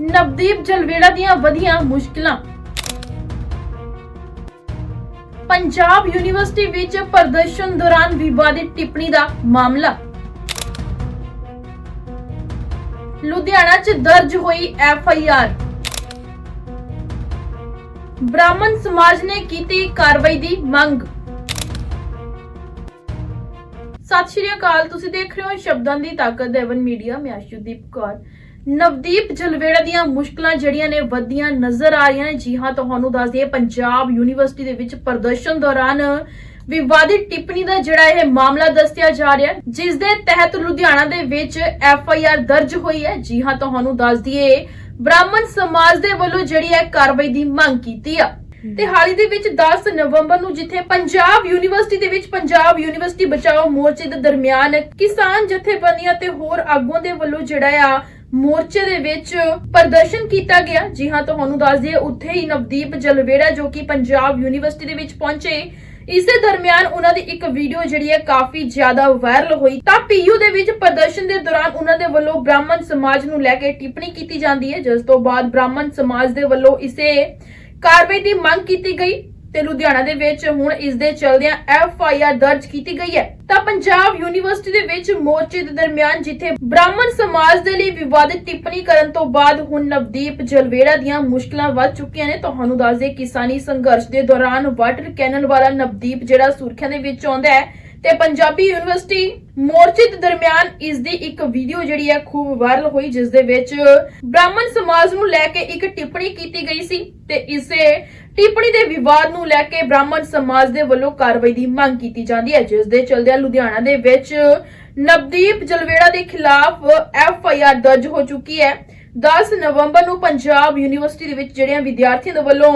ਨਵਦੀਪ ਜਲਵੇੜਾ ਦੀਆਂ ਵਧੀਆਂ ਮੁਸ਼ਕਲਾਂ। ਪੰਜਾਬ ਯੂਨੀਵਰਸਿਟੀ ਵਿੱਚ ਪ੍ਰਦਰਸ਼ਨ ਦੌਰਾਨ ਵਿਵਾਦਿਤ ਟਿੱਪਣੀ ਦਾ ਮਾਮਲਾ। ਲੁਧਿਆਣਾ 'ਚ ਦਰਜ ਹੋਈ ਐਫ ਆਈ ਆਰ। ਬ੍ਰਾਹਮਣ ਸਮਾਜ ਨੇ ਕੀਤੀ ਕਾਰਵਾਈ ਦੀ ਮੰਗ। ਸਤਿ ਸ਼੍ਰੀ ਅਕਾਲ, ਤੁਸੀਂ ਦੇਖ ਰਹੇ ਹੋ ਸ਼ਬਦਾਂ ਦੀ ਤਾਕਤ, ਦੇਵਨ ਮੀਡੀਆ। ਮੈਂ ਅਸ਼ੁਦੀਪ ਕੌਰ। ਨਵਦੀਪ ਜਲਵੇੜਾ ਦੀਆਂ ਮੁਸ਼ਕਲਾਂ ਜਿਹੜੀਆਂ ਨੇ ਵੱਧਦੀਆਂ ਨਜ਼ਰ ਆ ਰਹੀਆਂ ਨੇ। ਜੀ ਹਾਂ ਤੁਹਾਨੂੰ ਦੱਸ ਦਈਏ ਪੰਜਾਬ ਯੂਨੀਵਰਸਿਟੀ ਦੇ ਵਿੱਚ ਪ੍ਰਦਰਸ਼ਨ ਦੌਰਾਨ ਵਿਵਾਦਿਤ ਟਿੱਪਣੀ ਦਾ ਜਿਹੜਾ ਇਹ ਮਾਮਲਾ ਦੱਸਿਆ ਜਾ ਰਿਹਾ ਹੈ ਜਿਸ ਦੇ ਤਹਿਤ ਲੁਧਿਆਣਾ ਦੇ ਵਿੱਚ ਐਫ ਆਈ ਆਰ ਦਰਜ ਹੋਈ ਹੈ। ਜੀ ਹਾਂ ਤੁਹਾਨੂੰ ਦੱਸ ਦਈਏ ਬ੍ਰਾਹਮਣ ਸਮਾਜ ਦੇ ਵੱਲੋਂ ਜਿਹੜੀ ਹੈ ਕਾਰਵਾਈ ਦੀ ਮੰਗ ਕੀਤੀ ਆ। ਤੇ ਹਾਲ ਹੀ ਦੇ ਵਿੱਚ 10 ਨਵੰਬਰ ਨੂੰ ਜਿੱਥੇ ਪੰਜਾਬ ਯੂਨੀਵਰਸਿਟੀ ਦੇ ਵਿੱਚ ਪੰਜਾਬ ਯੂਨੀਵਰਸਿਟੀ ਬਚਾਓ ਮੋਰਚੇ ਦੇ ਦਰਮਿਆਨ ਕਿਸਾਨ ਜਥੇਬੰਦੀਆਂ ਤੇ ਹੋਰ ਆਗੂਆਂ ਦੇ ਵੱਲੋਂ ਜਿਹੜਾ ਆ ਮੋਰਚੇ ਦੇ ਵਿੱਚ ਪ੍ਰਦਰਸ਼ਨ ਕੀਤਾ ਗਿਆ। ਜੀ ਹਾਂ, ਤੁਹਾਨੂੰ ਦੱਸ ਦਈਏ, ਉੱਥੇ ਹੀ ਨਵਦੀਪ ਜਲਵੇੜਾ ਜੋ ਕਿ ਪੰਜਾਬ ਯੂਨੀਵਰਸਿਟੀ ਦੇ ਵਿੱਚ ਪਹੁੰਚੇ। ਇਸੇ ਦਰਮਿਆਨ ਉਹਨਾਂ ਦੀ ਇੱਕ ਵੀਡੀਓ ਜਿਹੜੀ ਹੈ ਕਾਫੀ ਜ਼ਿਆਦਾ ਵਾਇਰਲ ਹੋਈ। ਤਾਂ ਪੀਯੂ ਦੇ ਵਿੱਚ ਪ੍ਰਦਰਸ਼ਨ ਦੇ ਦੌਰਾਨ ਉਹਨਾਂ ਦੇ ਵੱਲੋਂ ਬ੍ਰਾਹਮਣ ਸਮਾਜ ਨੂੰ ਲੈ ਕੇ ਟਿੱਪਣੀ ਕੀਤੀ ਜਾਂਦੀ ਹੈ। ਜਿਸ ਤੋਂ ਬਾਅਦ ਬ੍ਰਾਹਮਣ ਸਮਾਜ ਦੇ ਵੱਲੋਂ ਇਸੇ ਕਾਰਵਾਈ ਦੀ ਮੰਗ ਕੀਤੀ ਗਈ। ਤੇ ਲੁਧਿਆਣਾ ਦੇ ਵਿੱਚ ਹੁਣ ਇਸ ਦੇ ਚਲਦਿਆਂ ਐਫ ਆਈ ਆਰ ਦਰਜ ਕੀਤੀ ਗਈ ਹੈ। ਤਾਂ ਪੰਜਾਬ ਯੂਨੀਵਰਸਿਟੀ ਦੇ ਵਿੱਚ ਮੋਰਚੇ ਦੇ ਦਰਮਿਆਨ ਜਿੱਥੇ ਬ੍ਰਾਹਮਣ ਸਮਾਜ ਦੇ ਲਈ ਵਿਵਾਦਿਤ ਟਿੱਪਣੀ ਕਰਨ ਤੋਂ ਬਾਅਦ ਹੁਣ ਨਵਦੀਪ ਜਲਵੇੜਾ ਦੀਆਂ ਮੁਸ਼ਕਲਾਂ ਵੱਧ ਚੁੱਕੀਆਂ ਨੇ, ਤੁਹਾਨੂੰ ਦੱਸ ਦੇ ਕਿਸਾਨੀ ਸੰਘਰਸ਼ ਦੇ ਦੌਰਾਨ ਵਾਟਰ ਕੈਨਲ ਵਾਲਾ ਨਵਦੀਪ ਜਿਹੜਾ ਸੁਰਖੀਆਂ ਦੇ ਵਿੱਚ ਆਉਂਦਾ ਹੈ ਤੇ ਪੰਜਾਬੀ ਯੂਨੀਵਰਸਿਟੀ ਮੋਰਚੇ ਦੇ ਦਰਮਿਆਨ ਇਸ ਦੀ ਇੱਕ ਵੀਡੀਓ ਜਿਹੜੀ ਹੈ ਖੂਬ ਵਾਇਰਲ ਹੋਈ ਜਿਸ ਦੇ ਵਿੱਚ ਬ੍ਰਾਹਮਣ ਸਮਾਜ ਨੂੰ ਲੈ ਕੇ ਇੱਕ ਟਿੱਪਣੀ ਕੀਤੀ ਗਈ ਸੀ ਤੇ ਇਸੇ ਟਿੱਪਣੀ ਦੇ ਵਿਵਾਦ ਨੂੰ ਲੈ ਕੇ ਬ੍ਰਾਹਮਣ ਸਮਾਜ ਦੇ ਵੱਲੋਂ ਕਾਰਵਾਈ ਦੀ ਮੰਗ ਕੀਤੀ ਜਾਂਦੀ ਹੈ ਜਿਸ ਦੇ ਚਲਦਿਆਂ ਲੁਧਿਆਣਾ ਦੇ ਵਿੱਚ ਨਵਦੀਪ ਜਲਵੇੜਾ ਦੇ ਖਿਲਾਫ ਐਫ ਆਈ ਆਰ ਦਰਜ ਹੋ ਚੁੱਕੀ ਹੈ। 10 ਨਵੰਬਰ ਨੂੰ ਪੰਜਾਬ ਯੂਨੀਵਰਸਿਟੀ ਦੇ ਵਿੱਚ ਜਿਹੜਿਆਂ ਵਿਦਿਆਰਥੀਆਂ ਦੇ ਵੱਲੋਂ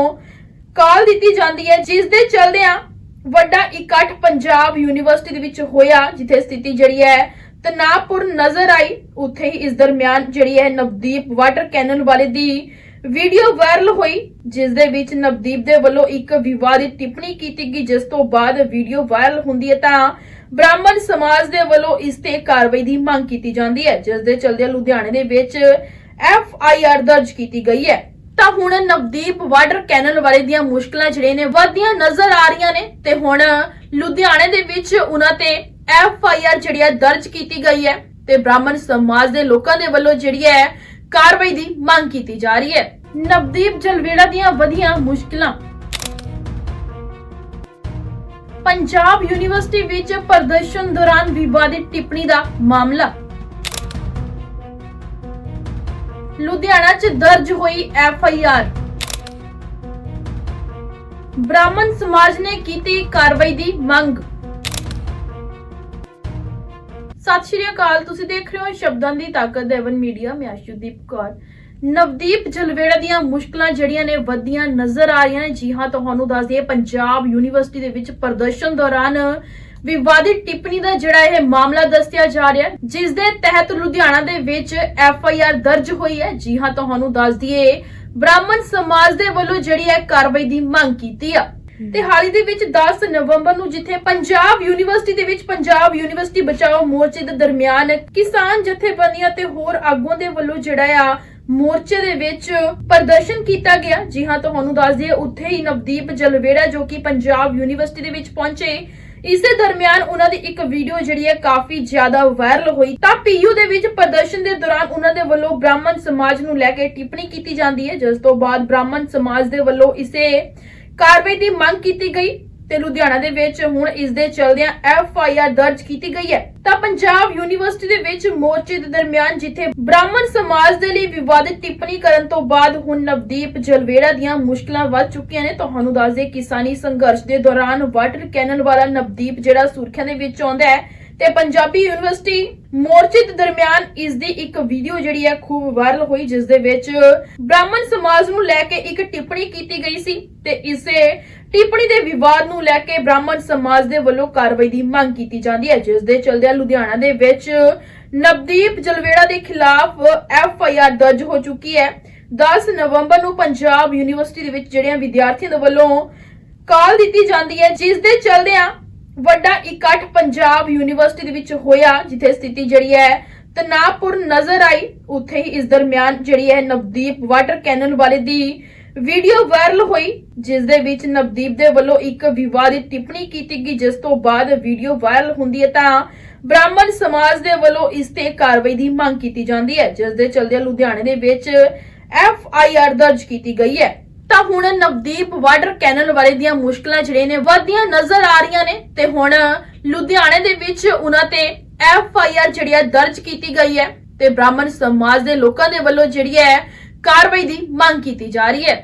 ਕਾਲ ਦਿੱਤੀ ਜਾਂਦੀ ਹੈ ਜਿਸ ਦੇ ਚਲਦਿਆਂ ਵੱਡਾ ਇਕੱਠ ਪੰਜਾਬ ਯੂਨੀਵਰਸਿਟੀ ਦੇ ਵਿੱਚ ਹੋਇਆ, ਜਿੱਥੇ ਸਥਿਤੀ ਜਿਹੜੀ ਹੈ ਤਨਾਪੁਰ ਨਜ਼ਰ ਆਈ। ਉੱਥੇ ਹੀ ਇਸ ਦਰਮਿਆਨ ਜਿਹੜੀ ਹੈ, ਨਵਦੀਪ ਵਾਟਰ ਕੈਨਨ ਵਾਲੇ ਦੀ ਵੀਡੀਓ ਵਾਇਰਲ ਹੋਈ, ਜਿਸ ਦੇ ਵਿੱਚ ਨਵਦੀਪ ਦੇ ਵੱਲੋਂ ਇੱਕ ਵਿਵਾਦਿਤ ਟਿੱਪਣੀ ਕੀਤੀ ਗਈ, ਜਿਸ ਤੋਂ ਬਾਅਦ ਵੀਡੀਓ ਵਾਇਰਲ ਹੁੰਦੀ ਹੈ ਤਾਂ ਬ੍ਰਾਹਮਣ ਸਮਾਜ ਦੇ ਵੱਲੋਂ ਇਸ ਤੇ ਕਾਰਵਾਈ ਦੀ ਮੰਗ ਕੀਤੀ ਜਾਂਦੀ ਹੈ, ਜਿਸ ਦੇ ਚਲਦੇ ਲੁਧਿਆਣੇ ਦੇ ਵਿੱਚ ਐਫ ਆਈ ਆਰ ਦਰਜ ਕੀਤੀ ਗਈ ਹੈ। ਤਾਂ ਹੁਣ ਨਵਦੀਪ ਵਾਟਰ ਕੈਨਲ ਵਾਲੇ ਦੀਆਂ ਮੁਸ਼ਕਲਾਂ ਜਿਹੜੇ ਨੇ ਵਧਦੀਆਂ ਨਜ਼ਰ ਆ ਰਹੀਆਂ ਨੇ ਤੇ ਹੁਣ ਲੁਧਿਆਣੇ ਦੇ ਵਿੱਚ ਉਹਨਾਂ ਤੇ ਐਫ ਆਈ ਆਰ ਜਿਹੜੀ ਹੈ ਦਰਜ ਕੀਤੀ ਗਈ ਹੈ ਤੇ ਬ੍ਰਾਹਮਣ ਸਮਾਜ ਦੇ ਲੋਕਾਂ ਦੇ ਵੱਲੋਂ ਜਿਹੜੀ ਹੈ ਕਾਰਵਾਈ ਦੀ ਮੰਗ ਕੀਤੀ ਜਾ ਰਹੀ ਹੈ। ਨਵਦੀਪ ਜਲਵੇੜਾ ਦੀਆਂ ਵਧੀਆਂ ਮੁਸ਼ਕਲਾਂ। ਪੰਜਾਬ ਯੂਨੀਵਰਸਿਟੀ ਵਿੱਚ ਪ੍ਰਦਰਸ਼ਨ ਦੌਰਾਨ ਵਿਵਾਦਿਤ ਟਿੱਪਣੀ ਦਾ ਮਾਮਲਾ। ਲੁਧਿਆਣਾ 'ਚ ਦਰਜ ਹੋਈ ਐਫ ਆਈ ਆਰ। ਬ੍ਰਾਹਮਣ ਸਮਾਜ ਨੇ ਕੀਤੀ ਕਾਰਵਾਈ ਦੀ ਮੰਗ। ਸਤਿ ਸ਼੍ਰੀ ਅਕਾਲ, ਤੁਸੀਂ ਦੇਖ ਰਹੇ ਹੋ ਸ਼ਬਦਾਂ ਦੀ ਤਾਕਤ ਦੇਵਨ ਮੀਡੀਆ। ਮੈਂ ਅਸ਼ੁਦੀਪ ਕੌਰ। ਨਵਦੀਪ ਜਲਵੇੜਾ ਦੀਆਂ ਮੁਸ਼ਕਲਾਂ ਜਿਹੜੀਆਂ ਨੇ ਵੱਧਦੀਆਂ ਨਜ਼ਰ ਆ ਰਹੀਆਂ ਨੇ। ਜੀ ਹਾਂ, ਤੁਹਾਨੂੰ ਦੱਸ ਦਈਏ, ਪੰਜਾਬ ਯੂਨੀਵਰਸਿਟੀ ਦੇ ਵਿੱਚ ਪ੍ਰਦਰਸ਼ਨ ਦੌਰਾਨ ਵਿਵਾਦਿਤ ਟਿੱਪਣੀ ਦਾ ਜਿਹੜਾ ਇਹ ਮਾਮਲਾ ਦੱਸਿਆ ਜਾ ਰਿਹਾ ਜਿਸ ਦੇ ਤਹਿਤ ਲੁਧਿਆਣਾ ਦੇ ਵਿੱਚ ਐਫ ਆਈ ਆਰ ਦਰਜ ਹੋਈ ਹੈ। ਜੀ ਹਾਂ ਤੁਹਾਨੂੰ ਦੱਸ ਦਈਏ ਬ੍ਰਾਹਮਣ ਸਮਾਜ ਦੇ ਵੱਲੋਂ ਜਿਹੜੀ ਹੈ ਕਾਰਵਾਈ ਦੀ ਮੰਗ ਕੀਤੀ ਆ। ਤੇ ਹਾਲ ਹੀ ਦੇ ਵਿੱਚ 10 ਨਵੰਬਰ ਨੂੰ ਜਿੱਥੇ ਪੰਜਾਬ ਯੂਨੀਵਰਸਿਟੀ ਦੇ ਵਿੱਚ ਪੰਜਾਬ ਯੂਨੀਵਰਸਿਟੀ ਬਚਾਓ ਮੋਰਚੇ ਦੇ ਦਰਮਿਆਨ ਕਿਸਾਨ ਜਥੇਬੰਦੀਆਂ ਤੇ ਹੋਰ ਆਗੂਆਂ ਦੇ ਵੱਲੋਂ ਜਿਹੜਾ ਆ ਮੋਰਚੇ ਦੇ ਵਿੱਚ ਪ੍ਰਦਰਸ਼ਨ ਕੀਤਾ ਗਿਆ। ਜੀ ਹਾਂ ਤੁਹਾਨੂੰ ਦੱਸ ਦਈਏ ਉੱਥੇ ਹੀ ਨਵਦੀਪ ਜਲਵੇੜਾ ਜੋ ਕਿ ਪੰਜਾਬ ਯੂਨੀਵਰਸਿਟੀ ਦੇ ਵਿੱਚ ਪਹੁੰਚੇ ਇਸੇ ਦਰਮਿਆਨ ਉਹਨਾਂ ਦੀ ਇੱਕ ਵੀਡੀਓ ਜਿਹੜੀ ਹੈ ਕਾਫੀ ਜ਼ਿਆਦਾ ਵਾਇਰਲ ਹੋਈ। ਤਾਂ ਪੀਯੂ ਦੇ ਵਿੱਚ ਪ੍ਰਦਰਸ਼ਨ ਦੇ ਦੌਰਾਨ ਉਹਨਾਂ ਦੇ ਵੱਲੋਂ ਬ੍ਰਾਹਮਣ ਸਮਾਜ ਨੂੰ ਲੈ ਕੇ ਟਿੱਪਣੀ ਕੀਤੀ ਜਾਂਦੀ ਹੈ। ਜਿਸ ਤੋਂ ਬਾਅਦ ਬ੍ਰਾਹਮਣ ਸਮਾਜ ਦੇ ਵੱਲੋਂ ਇਸੇ ਕਾਰਵਾਈ ਦੀ ਮੰਗ ਕੀਤੀ ਗਈ। ਤੇ ਲੁਧਿਆਣਾ ਦੇ ਵਿੱਚ ਹੁਣ ਇਸ ਦੇ ਚਲਦਿਆਂ ਐਫ ਆਈ ਆਰ ਦਰਜ ਕੀਤੀ ਗਈ ਹੈ। ਤਾਂ ਪੰਜਾਬ ਯੂਨੀਵਰਸਿਟੀ ਦੇ ਵਿੱਚ ਮੋਰਚੇ ਦੇ ਦਰਮਿਆਨ ਜਿੱਥੇ ਬ੍ਰਾਹਮਣ ਸਮਾਜ ਦੇ ਲਈ ਵਿਵਾਦਿਤ ਟਿੱਪਣੀ ਕਰਨ ਤੋਂ ਬਾਅਦ ਹੁਣ ਨਵਦੀਪ ਜਲਵੇੜਾ ਦੀਆਂ ਮੁਸ਼ਕਲਾਂ ਵੱਧ ਚੁੱਕੀਆਂ ਨੇ, ਤੁਹਾਨੂੰ ਦੱਸ ਦੇ ਕਿਸਾਨੀ ਸੰਘਰਸ਼ ਦੇ ਦੌਰਾਨ ਵਾਟਰ ਕੈਨਨ ਵਾਲਾ ਨਵਦੀਪ ਜਿਹੜਾ ਸੁਰਖੀਆਂ ਦੇ ਵਿੱਚ ਆਉਂਦਾ ਹੈ ਤੇ ਪੰਜਾਬੀ ਯੂਨੀਵਰਸਿਟੀ ਮੋਰਚੇ ਦੇ ਦਰਮਿਆਨ ਇਸ ਦੀ ਇੱਕ ਵੀਡੀਓ ਜਿਹੜੀ ਹੈ ਖੂਬ ਵਾਇਰਲ ਹੋਈ, ਜਿਸ ਦੇ ਵਿੱਚ ਬ੍ਰਾਹਮਣ ਸਮਾਜ ਨੂੰ ਲੈ ਕੇ ਇੱਕ ਟਿੱਪਣੀ ਕੀਤੀ ਗਈ ਸੀ ਤੇ ਇਸੇ ਟਿੱਪਣੀ ਦੇ ਵਿਵਾਦ ਨੂੰ ਲੈ ਕੇ ਬ੍ਰਾਹਮਣ ਸਮਾਜ ਦੇ ਵੱਲੋਂ ਕਾਰਵਾਈ ਦੀ ਮੰਗ ਕੀਤੀ ਜਾਂਦੀ ਹੈ, ਜਿਸ ਦੇ ਚਲਦਿਆਂ ਲੁਧਿਆਣਾ ਦੇ ਵਿੱਚ ਨਵਦੀਪ ਜਲਵੇੜਾ ਦੇ ਖਿਲਾਫ ਐਫ ਆਈ ਆਰ ਦਰਜ ਹੋ ਚੁੱਕੀ ਹੈ। 10 ਨਵੰਬਰ ਨੂੰ ਪੰਜਾਬ ਯੂਨੀਵਰਸਿਟੀ ਦੇ ਵਿੱਚ ਜਿਹੜਿਆਂ ਵਿਦਿਆਰਥੀਆਂ ਦੇ ਵੱਲੋਂ ਕਾਲ ਦਿੱਤੀ ਜਾਂਦੀ ਹੈ, ਜਿਸ ਦੇ ਚਲਦਿਆਂ ਵੱਡਾ ਇਕੱਠ ਪੰਜਾਬ ਯੂਨੀਵਰਸਿਟੀ ਦੇ ਵਿੱਚ ਹੋਇਆ, ਜਿੱਥੇ ਸਥਿਤੀ ਜਿਹੜੀ ਹੈ ਤਨਾਪੁਰ ਨਜ਼ਰ ਆਈ। ਉੱਥੇ ਹੀ ਇਸ ਦਰਮਿਆਨ ਜਿਹੜੀ ਹੈ, ਨਵਦੀਪ ਵਾਟਰ ਕੈਨਨ ਵਾਲੇ ਦੀ ਵੀਡੀਓ ਵਾਇਰਲ ਹੋਈ, ਜਿਸ ਦੇ ਵਿੱਚ ਨਵਦੀਪ ਦੇ ਵੱਲੋਂ ਇੱਕ ਵਿਵਾਦਿਤ ਟਿੱਪਣੀ ਕੀਤੀ ਗਈ, ਜਿਸ ਤੋਂ ਬਾਅਦ ਵੀਡੀਓ ਵਾਇਰਲ ਹੁੰਦੀ ਹੈ ਤਾਂ ਬ੍ਰਾਹਮਣ ਸਮਾਜ ਦੇ ਵੱਲੋਂ ਇਸ ਤੇ ਕਾਰਵਾਈ ਦੀ ਮੰਗ ਕੀਤੀ ਜਾਂਦੀ ਹੈ, ਜਿਸ ਦੇ ਚਲਦੇ ਲੁਧਿਆਣੇ ਦੇ ਵਿੱਚ ਐਫ ਆਈ ਆਰ ਦਰਜ ਕੀਤੀ ਗਈ ਹੈ। ਤਾਂ ਹੁਣ ਨਵਦੀਪ ਵਾਟਰ ਕੈਨਲ ਵਾਲੇ ਦੀਆਂ ਮੁਸ਼ਕਲਾਂ ਜਿਹੜੇ ਨੇ ਵੱਧਦੀਆਂ ਨਜ਼ਰ ਆ ਰਹੀਆਂ ਨੇ ਤੇ ਹੁਣ ਲੁਧਿਆਣੇ ਦੇ ਵਿੱਚ ਉਹਨਾਂ ਤੇ ਐਫ ਆਈ ਆਰ ਜਿਹੜੀ ਹੈ ਦਰਜ ਕੀਤੀ ਗਈ ਹੈ ਤੇ ਬ੍ਰਾਹਮਣ ਸਮਾਜ ਦੇ ਲੋਕਾਂ ਦੇ ਵੱਲੋਂ ਜਿਹੜੀ ਹੈ ਕਾਰਵਾਈ ਦੀ ਮੰਗ ਕੀਤੀ ਜਾ ਰਹੀ ਹੈ।